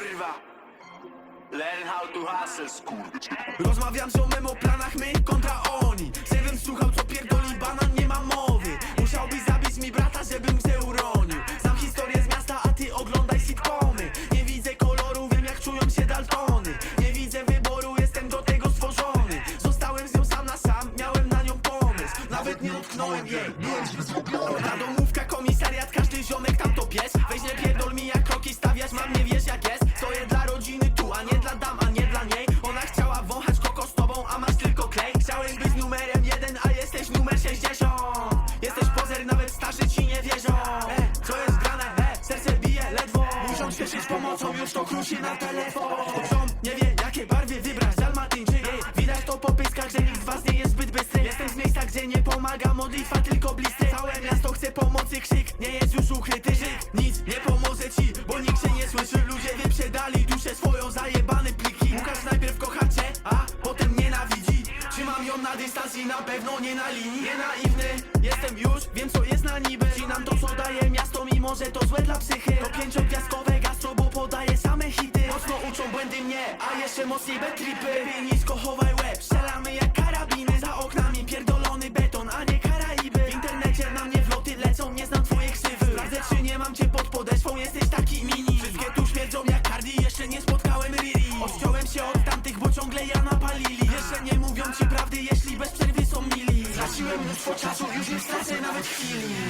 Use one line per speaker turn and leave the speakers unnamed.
kurwa. Learn how to hustle, skurwycz
Rozmawiam z ziomem o planach my kontra oni. Żebym słuchał co pierdoli banan nie ma mowy. Musiałbyś zabić mi brata żebym się uronił. Znam historię z miasta a ty oglądaj sitcomy. Nie widzę koloru wiem jak czują się Daltony. Nie widzę wyboru jestem do tego stworzony. Zostałem z nią sam na sam miałem na nią pomysł. Nawet nie utknąłem jej. Ta domówka już to kruszy na telefon. Ziom nie wie jakie barwy wybrać. Dalmatyńczyk Ej, Widać to po pyskach, że nikt z was nie jest zbyt bystry. Jestem z miejsca gdzie nie pomaga modlitwa tylko bliscy. Całe miasto chce pomocy. Krzyk nie jest już ukryty Żyk, nic nie pomoże ci, bo nikt się nie słyszy. Ludzie wyprzedali duszę swoją zajebane pliki Łukasz najpierw kocha cię, a potem nienawidzi. Trzymam ją na dystans i na pewno nie na linii. Nie naiwny, jestem już, wiem co jest na niby. Cinam to co daje miasto, mimo że to złe dla psychy. To pięciogwiazdkowe gastro, bo podaje same hity. Mocno uczą błędy mnie, a jeszcze mocniej betripy Lepiej nisko chowaj łeb, strzelamy jak karabiny. Za oknami pierdolony beton, a nie Karaiby. W internecie na mnie wloty lecą, nie znam twoje ksywy. Sprawdzę czy nie mam cię pod podeszwą, jesteś taki mini. Wszystkie tu śmierdzą jak Cardi, jeszcze nie spotkałem Riri. Odciąłem się od tamtych, bo ciągle ja napalili. Jeszcze nie mówią ci prawdy, jeśli bez przerwy są mili. Straciłem mnóstwo czasu, już nie stracę nawet chwili